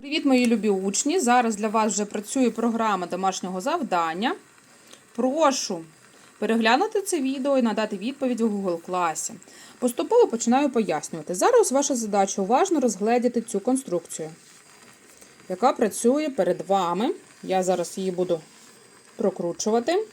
Привіт, мої любі учні! Зараз для вас вже працює програма домашнього завдання. Прошу переглянути це відео і надати відповідь у Google класі. Поступово починаю пояснювати. Зараз ваша задача уважно розгледіти цю конструкцію, яка працює перед вами. Я зараз її буду прокручувати.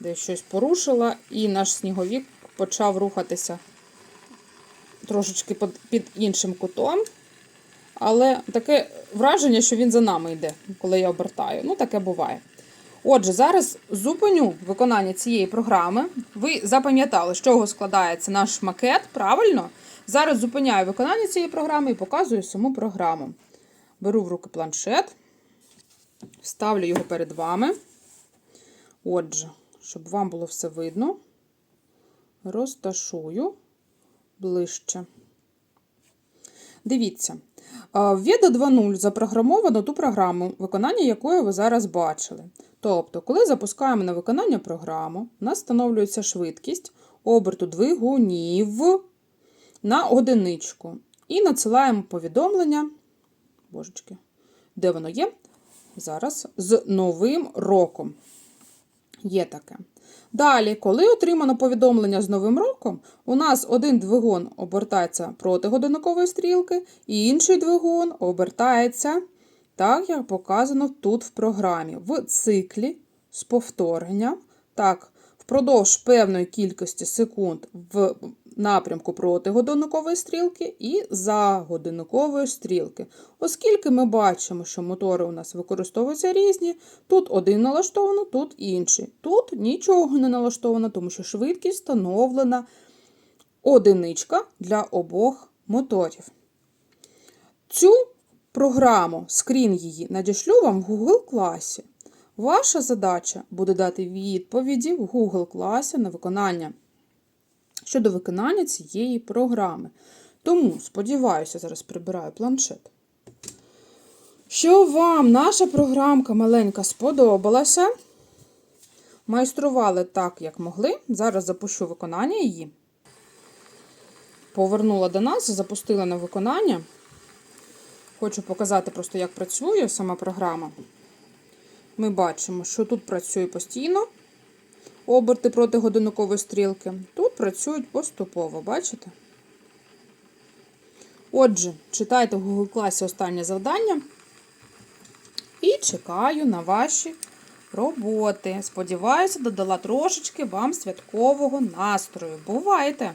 Десь щось порушила, і наш сніговік почав рухатися трошечки під- іншим кутом. Але таке враження, що він за нами йде, коли я обертаю. Ну, таке буває. Отже, зараз зупиню виконання цієї програми. Ви запам'ятали, з чого складається наш макет, правильно? Зараз зупиняю виконання цієї програми і показую саму програму. Беру в руки планшет, ставлю його перед вами. Отже, щоб вам було все видно, розташую ближче. Дивіться, в Veda 2.0 запрограмовано ту програму, виконання якої ви зараз бачили. Тобто, коли запускаємо на виконання програму, у нас встановлюється швидкість оберту двигунів на одиничку. І надсилаємо повідомлення, божечки, де воно є? Зараз з новим роком. Є таке. Далі, коли отримано повідомлення з новим роком, у нас один двигун обертається проти годинникової стрілки, і інший двигун обертається так, як показано тут в програмі, в циклі з повторенням. Так, впродовж певної кількості секунд в напрямку проти годинникової стрілки і за годинникової стрілки. Оскільки ми бачимо, що мотори у нас використовуються різні, тут один налаштовано, тут інший. Тут нічого не налаштовано, тому що швидкість встановлена одиничка для обох моторів. Цю програму, скрін її, надішлю вам в Google класі. Ваша задача буде дати відповіді в Google класі на виконання щодо виконання цієї програми. Тому, сподіваюся, зараз прибираю планшет. Що вам наша програмка маленька сподобалася? Майстрували так, як могли. Зараз запущу виконання її. Повернула до нас, запустила на виконання. Хочу показати просто, як працює сама програма. Ми бачимо, що тут працює постійно оберти проти годинникової стрілки. Тут працюють поступово, бачите? Отже, читайте в Google класі останнє завдання. І чекаю на ваші роботи. Сподіваюся, додала трошечки вам святкового настрою. Бувайте!